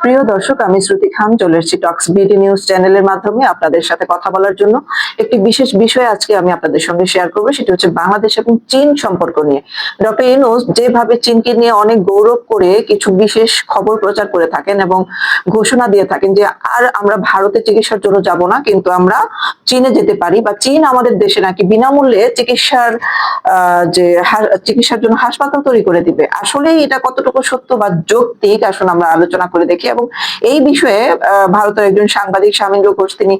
প্রিয় দর্শক, আমি শ্রুতি খান, চলে এসেছি টক্স বিডি নিউজ চ্যানেলের মাধ্যমে আপনাদের সাথে কথা বলার জন্য। একটি বিশেষ বিষয় আজকে আমি আপনাদের সঙ্গে শেয়ার করব, সেটা হচ্ছে বাংলাদেশ এবং চীন সম্পর্ক নিয়ে। ডক্টর ইনোস যেভাবে চীনকে নিয়ে অনেক গৌরব করে কিছু বিশেষ খবর প্রচার করে থাকেন এবং ঘোষণা দিয়ে থাকেন যে, আর আমরা ভারতে চিকিৎসার জন্য যাব না, কিন্তু আমরা চীনে যেতে পারি। বা চীন আমাদের দেশে নাকি বিনামূল্যে চিকিৎসার যে চিকিৎসার জন্য হাসপাতাল তৈরি করে দিবে। আসলে এটা কতটুকু সত্য বা যৌক্তিক? আসলে আমরা আলোচনা করে দেখি। এবং এই বিষয়ে ভারতের একজন সাংবাদিক শামীন্দ্র ঘোষ তিনি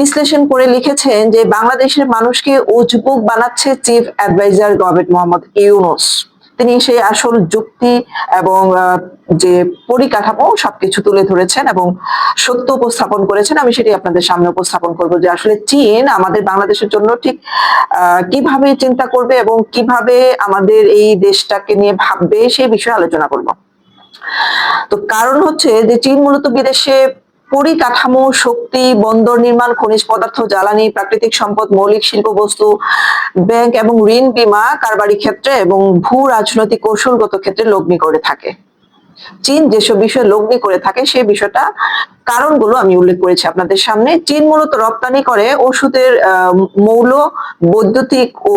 বিশ্লেষণ করে লিখেছেন যে বাংলাদেশের মানুষকে উজবুক বানাচ্ছে chief adviser government Mohammad Yunus. তিনি সেই আসল যুক্তি এবং যে পরিকাঠামো সবকিছু তুলে ধরেছেন এবং সত্য উপস্থাপন করেছেন। আমি সেটি আপনাদের সামনে উপস্থাপন করব যে আসলে চীন আমাদের বাংলাদেশের জন্য ঠিক কীভাবে চিন্তা করবে এবং কীভাবে আমাদের এই দেশটাকে নিয়ে ভাববে সেই বিষয়ে আলোচনা করব। তো কারণ হচ্ছে যে চীন মূলত বিদেশে পরিকাঠামো, শক্তি, বন্দর নির্মাণ, খনিজ পদার্থ, জ্বালানি, প্রাকৃতিক সম্পদ, মৌলিক শিল্প বস্তু ব্যাংক এবং ঋণ, বীমা, কারবারি ক্ষেত্রে এবং ভূ রাজনৈতিক কৌশলগত ক্ষেত্রে লগ্নি করে থাকে। চীন যেসব বিষয়ে লগ্নি করে থাকে সেই বিষয়টা কারণগুলো আমি উল্লেখ করেছি আপনাদের সামনে। চীন মূলত রপ্তানি করে ওষুধের মৌল, বৈদ্যুতিক ও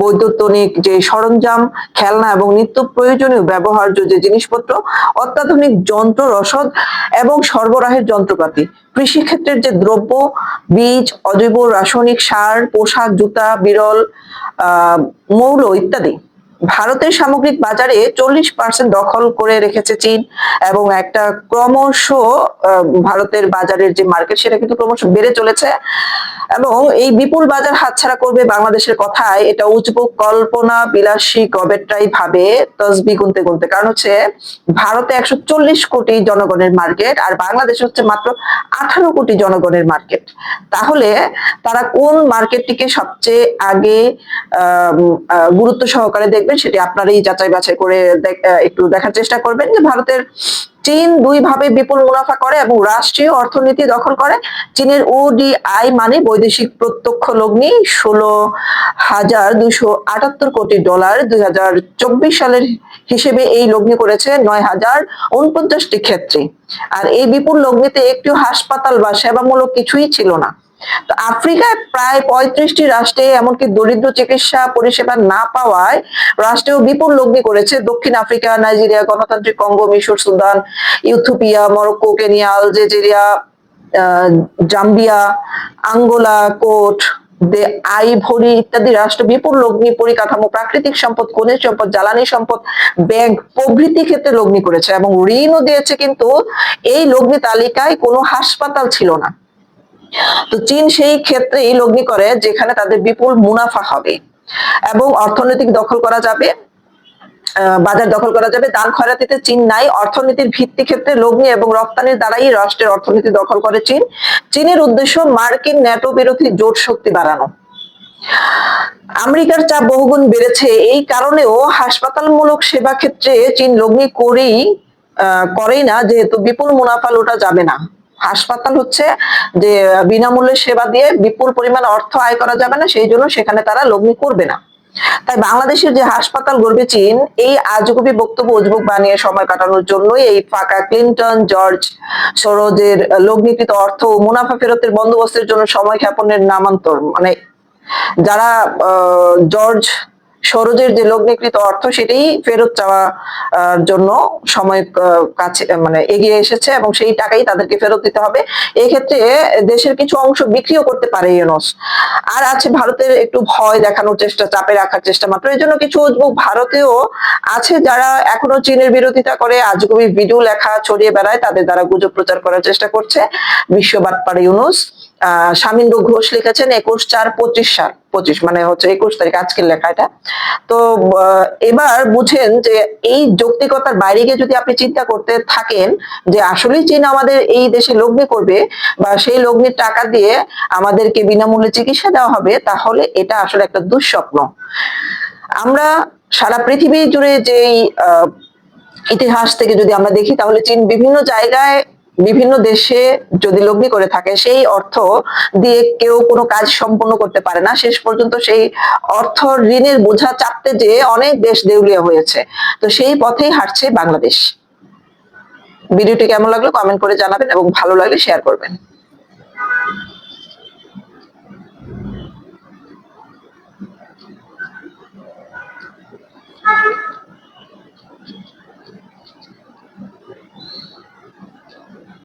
বৈদ্যুতনিক যে সরঞ্জাম, খেলনা এবং নিত্য প্রয়োজনীয় ব্যবহার্য যে জিনিসপত্র, অত্যাধুনিক যন্ত্র, রসদ এবং সরবরাহের যন্ত্রপাতি। কৃষি ক্ষেত্রের যে দ্রব্য, বীজ, অজৈব রাসায়নিক সার, পোশাক, জুতা, বিরল আহ মৌল ইত্যাদি। ভারতের সামগ্রিক বাজারে চল্লিশ পার্সেন্ট দখল করে রেখেছে চীন এবং একটা ক্রমশ ভারতের বাজারের যে মার্কেট সেটা কিন্তু ক্রমশ বেড়ে চলেছে। এবং এই বিপুল বাজার হাতছাড়া করবে বাংলাদেশের কথায় এটা উজবুক কল্পনা বিলাসী গবেটরাই ভাবে তসবি গুনতে গুনতে। কারণ হচ্ছে ভারতে একশো চল্লিশ কোটি জনগণের মার্কেট আর বাংলাদেশ হচ্ছে মাত্র আঠারো কোটি জনগণের মার্কেট। তাহলে তারা কোন মার্কেটটিকে সবচেয়ে আগে গুরুত্ব সহকারে দেখবেন সেটি আপনারাই যাচাই বাছাই করে একটু দেখার চেষ্টা করবেন যে ভারতের চীন দুই ভাবে বিপুল মুনাফা করে এবং রাষ্ট্রীয় অর্থনীতি দখল করে। চীনের ওডিআই মানে বৈদেশিক প্রত্যক্ষ লগ্নি ষোলো হাজার দুশো আটাত্তর কোটি ডলার দুই হাজার চব্বিশ সালের হিসেবে এই লগ্নি করেছে নয় হাজার উনপঞ্চাশটি ক্ষেত্রে। আর এই বিপুল লগ্নিতে একটি হাসপাতাল বা সেবামূলক কিছুই ছিল না। তো আফ্রিকায় প্রায় পঁয়ত্রিশটি রাষ্ট্রে এমনকি দরিদ্র চিকিৎসা পরিষেবা না পাওয়ায় রাষ্ট্রেও বিপুল লগ্নি করেছে দক্ষিণ আফ্রিকা, নাইজেরিয়া, গণতান্ত্রিক কঙ্গো, মিশর, Sudan Ethiopia Morocco, Kenya, Algeria Zambia, Angola, Cote Ivory ইত্যাদি রাষ্ট্র, বিপুল লগ্নি পরিকাঠামো, প্রাকৃতিক সম্পদ, খনিজ সম্পদ, জ্বালানি সম্পদ, ব্যাংক প্রভৃতি ক্ষেত্রে লগ্নি করেছে এবং ঋণও দিয়েছে, কিন্তু এই লগ্নি তালিকায় কোনো হাসপাতাল ছিল না। তো চীন সেই ক্ষেত্রেই লগ্নি করে, যেখানে তাদের বিপুল মুনাফা হবে এবং অর্থনৈতিক দখল করা যাবে। বাজার দখল করা যাবে। দান খয়রাতিতে চীন নাই। অর্থনীতির ভিত্তি ক্ষেত্রে লগ্নি এবং রপ্তানির দ্বারাই রাষ্ট্রের অর্থনীতি দখল করে চীন। চীনের উদ্দেশ্য মার্কিন ন্যাটো বিরোধী জোট শক্তি বাড়ানো। আমেরিকার চাপ বহুগুণ বেড়েছে। এই কারণেও হাসপাতালমূলক সেবা ক্ষেত্রে চীন লগ্নি করেই করেই না, যেহেতু বিপুল মুনাফা লোটা যাবে না। হাসপাতাল হচ্ছে যে বিনামূল্যে সেবা দিয়ে বিপুল পরিমাণ অর্থ আয় করা যাবে না, সেই জন্য সেখানে তারা লগ্নি করবে না। তাই বাংলাদেশের যে হাসপাতাল গড়বে চীন, এই আজগুবি বক্তব্য উজবুক বানিয়ে সময় কাটানোর জন্যই এই ফাঁকা ক্লিন্টন, জর্জ সরোজের লগ্নিকৃত অর্থ ও মুনাফা ফেরতের বন্দোবস্তের জন্য সময় ক্ষেপণের নামান্তর। মানে যারা জর্জ সরোজের যে লগ্নিকৃত অর্থ সেটাই ফেরত চাওয়া জন্য সময় কাছে মানে এগিয়ে এসেছে এবং সেই টাকাই তাদেরকে ফেরত দিতে হবে। এক্ষেত্রে দেশের কিছু অংশ বিক্রিও করতে পারে ইউনুস। আর আছে ভারতের একটু ভয় দেখানোর চেষ্টা, চাপে রাখার চেষ্টা মাত্র। এই জন্য কিছু উদ্যোগ ভারতেও আছে যারা এখনও চীনের বিরোধিতা করে, আজগুবি ভিডিও লেখা ছড়িয়ে বেড়ায়, তাদের দ্বারা গুজব প্রচার করার চেষ্টা করছে বিশ্ববাদ পারে ইউনুস। আহ শামীন্দ্র ঘোষ লিখেছেন একুশ চার পঁচিশ সাল, পঁচিশ মানে হচ্ছে একুশ তারিখ, আজকের লেখা এটা। তো এবার বুঝেন যে এই যৌক্তিকতার বাইরে গিয়ে যদি আপনি চিন্তা করতে থাকেন যে আসলেই চীন আমাদের এই দেশে লগ্নি করবে বা সেই লগ্নির টাকা দিয়ে আমাদেরকে বিনামূল্যে চিকিৎসা দেওয়া হবে, তাহলে এটা আসলে একটা দুঃস্বপ্ন। আমরা সারা পৃথিবী জুড়ে যেই ইতিহাস থেকে যদি আমরা দেখি, তাহলে চীন বিভিন্ন জায়গায় বিভিন্ন দেশে যদি লগ্নি করে থাকে, সেই অর্থ দিয়ে কেউ কোনো কাজ সম্পন্ন করতে পারে না। শেষ পর্যন্ত সেই অর্থ ঋণের বোঝা চাপতে যে অনেক দেশ দেউলিয়া হয়েছে। তো সেই পথেই হাঁটছে বাংলাদেশ। ভিডিওটি কেমন লাগল কমেন্ট করে জানাবেন এবং ভালো লাগলে শেয়ার করবেন।